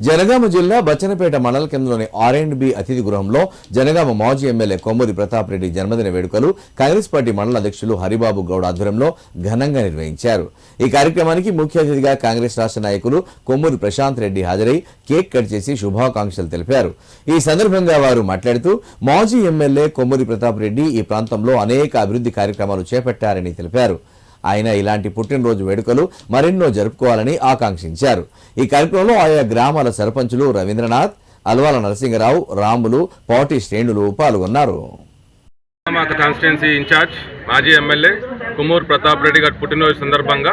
జనగామ జిల్లా బచ్చనపేట మండల కేంద్రంలోని ఆర్ అండ్ బి అతిథి గృహంలో జనగామ మాజీ ఎమ్మెల్యే కొమ్మూరి ప్రతాప్ రెడ్డి జన్మదిన వేడుకలు కాంగ్రెస్ పార్టీ మండల అధ్యక్షులు హరిబాబు గౌడ్ ఆధ్వర్యంలో ఘనంగా నిర్వహించారు. ఈ కార్యక్రమానికి ముఖ్య అతిథిగా కాంగ్రెస్ రాష్ట్ర నాయకులు కొమ్మూరి ప్రశాంత్ రెడ్డి హాజరై కేక్ కట్ చేసి శుభాకాంక్షలు తెలిపారు. ఈ సందర్భంగా వారు మాట్లాడుతూ మాజీ ఎమ్మెల్యే కొమ్మూరి ప్రతాప్ రెడ్డి ఈ ప్రాంతంలో అనేక అభివృద్ధి కార్యక్రమాలు చేపట్టారని తెలిపారు. ఆయన ఇలాంటి పుట్టినరోజు వేడుకలు మరెన్నో జరుపుకోవాలని ఆకాంక్షించారు. ఈ కార్యక్రమంలో ఆయా గ్రామాల సర్పంచులు రవీంద్రనాథ్ అల్వాల నరసింహరావు రాములు పాటి శ్రేణులు పాల్గొన్నారు. మాత కాన్స్టిట్యున్సీ ఇన్ఛార్జ్ మాజీ ఎమ్మెల్యే కుమూర్ ప్రతాప్ రెడ్డి గారి పుట్టినరోజు సందర్భంగా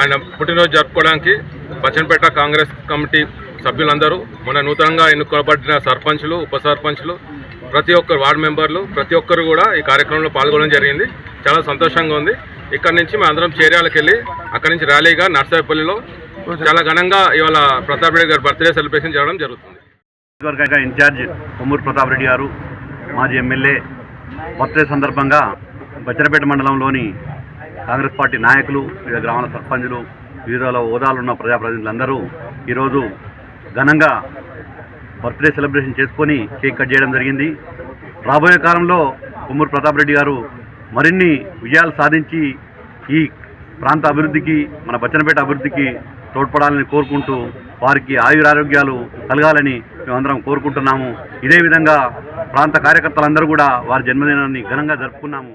ఆయన పుట్టినరోజు జరుపుకోవడానికి బచ్చన్పేట కాంగ్రెస్ కమిటీ సభ్యులందరూ మన నూతనంగా ఎన్నుకోబడిన సర్పంచులు ఉప సర్పంచులు ప్రతి ఒక్కరు వార్డు మెంబర్లు ప్రతి ఒక్కరు కూడా ఈ కార్యక్రమంలో పాల్గొనడం జరిగింది. చాలా సంతోషంగా ఉంది. ఇక్కడ నుంచి మేము అందరం చేర్యాలకు వెళ్ళి అక్కడి నుంచి ర్యాలీగా నర్సాపల్లిలో చాలా ఘనంగా ఇవాళ ప్రతాప్ రెడ్డి గారి బర్త్డే సెలబ్రేషన్ చేయడం జరుగుతుంది. నియోజకవర్గ ఇన్ఛార్జ్ కొమ్మూరు ప్రతాప్ రెడ్డి గారు మాజీ ఎమ్మెల్యే బర్త్డే సందర్భంగా బచ్చరపేట మండలంలోని కాంగ్రెస్ పార్టీ నాయకులు వివిధ గ్రామాల సర్పంచులు వివిధ హోదాలు ఉన్న ప్రజాప్రతినిధులందరూ ఈరోజు ఘనంగా బర్త్డే సెలబ్రేషన్ చేసుకొని కేక్ కట్ చేయడం జరిగింది. రాబోయే కాలంలో కొమ్మూరు ప్రతాప్ రెడ్డి గారు మరిన్ని విజయాలు సాధించి ఈ ప్రాంత అభివృద్ధికి మన బచ్చనపేట అభివృద్ధికి తోడ్పడాలని కోరుకుంటూ వారికి ఆయురారోగ్యాలు కలగాలని మేమందరం కోరుకుంటున్నాము. ఇదే విధంగా ప్రాంత కార్యకర్తలందరూ కూడా వారి జన్మదినాన్ని ఘనంగా జరుపుకున్నాము.